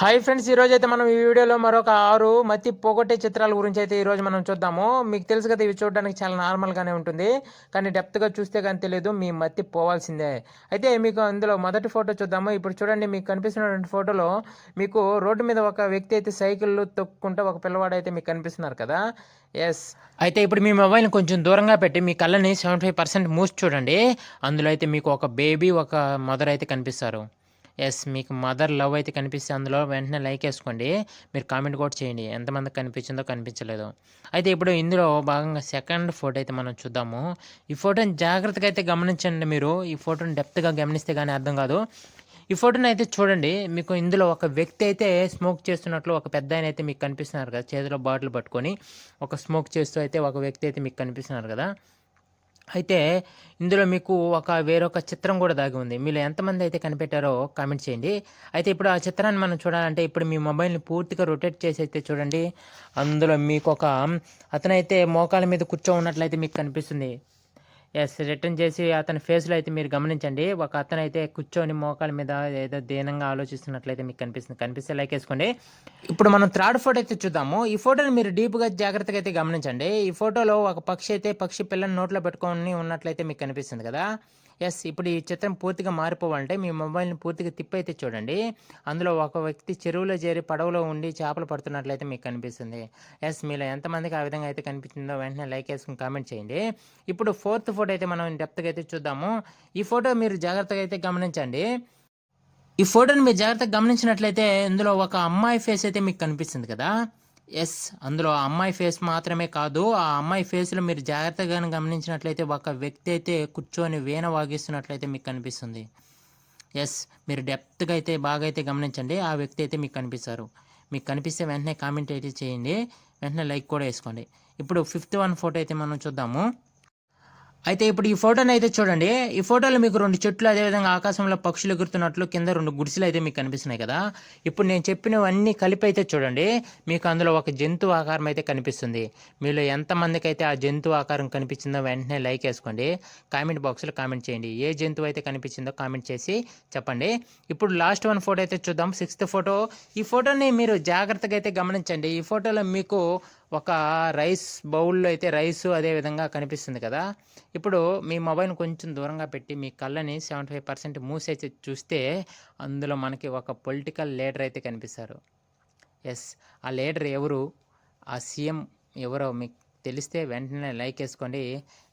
Hi friends ఈరోజు అయితే మనం ఈ వీడియోలో మరొక ఆరు మతి పోగొట్టే చిత్రాల గురించి అయితే ఈరోజు మనం చూద్దాము. మీకు తెలుసు కదా ఇవి చూడడానికి చాలా నార్మల్గానే ఉంటుంది. కానీ డెప్త్గా చూస్తే కానీ తెలియదు మీ మతి పోవాల్సిందే. అయితే మీకు అందులో మొదటి ఫోటో చూద్దాము. ఇప్పుడు చూడండి మీకు కనిపిస్తున్నటువంటి ఫోటోలో మీకు రోడ్డు మీద ఒక వ్యక్తి అయితే సైకిల్ తొక్కుంటూ ఒక పిల్లవాడు అయితే మీకు కనిపిస్తున్నారు కదా. ఎస్ అయితే ఇప్పుడు మీ మొబైల్ని కొంచెం దూరంగా పెట్టి మీ కళ్ళని సెవెంటీ ఫైవ్ పర్సెంట్ మూసి చూడండి. అందులో అయితే మీకు ఒక బేబీ ఒక మదర్ అయితే కనిపిస్తారు. ఎస్ మీకు మదర్ లవ్ అయితే కనిపిస్తే అందులో వెంటనే లైక్ వేసుకోండి. మీరు కామెంట్ కూడా చేయండి. ఎంతమందికి కనిపించిందో కనిపించలేదు. అయితే ఇప్పుడు ఇందులో భాగంగా సెకండ్ ఫోటో అయితే మనం చూద్దాము. ఈ ఫోటోని జాగ్రత్తగా అయితే గమనించండి మీరు. ఈ ఫోటోని డెప్త్గా గమనిస్తే కానీ అర్థం కాదు. ఈ ఫోటోని అయితే చూడండి. మీకు ఇందులో ఒక వ్యక్తి అయితే స్మోక్ చేస్తున్నట్లు ఒక పెద్ద ఆయన అయితే మీకు కనిపిస్తున్నారు కదా. చేతిలో బాటిల్ పట్టుకొని ఒక స్మోక్ చేస్తూ అయితే ఒక వ్యక్తి అయితే మీకు కనిపిస్తున్నారు కదా. అయితే ఇందులో మీకు ఒక వేరొక చిత్రం కూడా దాగి ఉంది. మీలో ఎంతమంది అయితే కనిపెట్టారో కామెంట్ చేయండి. అయితే ఇప్పుడు ఆ చిత్రాన్ని మనం చూడాలంటే ఇప్పుడు మీ మొబైల్ని పూర్తిగా రొటేట్ చేసి అయితే చూడండి. అందులో మీకు ఒక అతనైతే మోకాల మీద కూర్చో ఉన్నట్లయితే మీకు కనిపిస్తుంది. ఎస్ రిటర్న్ చేసి అతని ఫేస్లో అయితే మీరు గమనించండి. ఒక అతను అయితే కూర్చొని మోకాల మీద ఏదో దీనంగా ఆలోచిస్తున్నట్లయితే మీకు కనిపిస్తుంది. కనిపిస్తే లైక్ వేసుకోండి. ఇప్పుడు మనం థర్డ్ ఫోటో అయితే చూద్దాము. ఈ ఫోటోని మీరు డీప్గా జాగ్రత్తగా అయితే గమనించండి. ఈ ఫోటోలో ఒక పక్షి అయితే పక్షి పిల్లని నోట్లో పెట్టుకొని ఉన్నట్లయితే మీకు కనిపిస్తుంది కదా. ఎస్ ఇప్పుడు ఈ చిత్రం పూర్తిగా మారిపోవాలంటే మీ మొబైల్ని పూర్తిగా తిప్పైతే చూడండి. అందులో ఒక వ్యక్తి చెరువులో చేరి పడవలో ఉండి చేపలు పడుతున్నట్లయితే మీకు కనిపిస్తుంది. ఎస్ మీలో ఎంతమందికి ఆ విధంగా అయితే కనిపించిందో వెంటనే లైక్ వేసుకుని కామెంట్ చేయండి. ఇప్పుడు ఫోర్త్ ఫోటో అయితే మనం డెప్త్గా అయితే చూద్దాము. ఈ ఫోటో మీరు జాగ్రత్తగా అయితే గమనించండి. ఈ ఫోటోని మీరు జాగ్రత్తగా గమనించినట్లయితే ఇందులో ఒక అమ్మాయి ఫేస్ అయితే మీకు కనిపిస్తుంది కదా. ఎస్ అందులో ఆ అమ్మాయి ఫేస్ మాత్రమే కాదు ఆ అమ్మాయి ఫేస్లో మీరు జాగ్రత్తగా గమనించినట్లయితే ఒక వ్యక్తి అయితే కూర్చొని వీణ వాగిస్తున్నట్లయితే మీకు కనిపిస్తుంది. ఎస్ మీరు డెప్త్గా అయితే బాగా అయితే గమనించండి ఆ వ్యక్తి అయితే మీకు కనిపిస్తారు. మీకు కనిపిస్తే వెంటనే కామెంట్ అయితే చేయండి వెంటనే లైక్ కూడా వేసుకోండి. ఇప్పుడు ఫిఫ్త్ వన్ ఫోటో అయితే మనం చూద్దాము. అయితే ఇప్పుడు ఈ ఫోటోని అయితే చూడండి. ఈ ఫోటోలో మీకు రెండు చెట్లు అదేవిధంగా ఆకాశంలో పక్షులు ఎగురుతున్నట్లు కింద రెండు గుడిసెలు అయితే మీకు కనిపిస్తున్నాయి కదా. ఇప్పుడు నేను చెప్పినవన్నీ కలిపి అయితే చూడండి. మీకు అందులో ఒక జంతువు ఆకారం అయితే కనిపిస్తుంది. మీలో ఎంతమందికి అయితే ఆ జంతువు ఆకారం కనిపించిందో వెంటనే లైక్ వేసుకోండి. కామెంట్ బాక్స్లో కామెంట్ చేయండి. ఏ జంతువు అయితే కనిపించిందో కామెంట్ చేసి చెప్పండి. ఇప్పుడు లాస్ట్ వన్ ఫోటో అయితే చూద్దాం. Sixth photo. ఈ ఫోటోని మీరు జాగ్రత్తగా అయితే గమనించండి. ఈ ఫోటోలో మీకు ఒక రైస్ బౌల్లో అయితే రైస్ అదే విధంగా కనిపిస్తుంది కదా. ఇప్పుడు మీ మొబైల్ కొంచెం దూరంగా పెట్టి మీ కళ్ళని సెవెంటీ ఫైవ్ పర్సెంట్ మూసేసి చూస్తే అందులో మనకి ఒక పొలిటికల్ లీడర్ అయితే కనిపిస్తారు. ఎస్ ఆ లీడర్ ఎవరు? ఆ సీఎం ఎవరో మీకు తెలిస్తే వెంటనే లైక్ వేసుకోండి.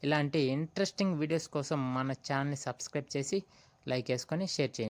ఇలాంటి ఇంట్రెస్టింగ్ వీడియోస్ కోసం మన ఛానల్ని సబ్స్క్రైబ్ చేసి లైక్ వేసుకొని షేర్ చేయండి.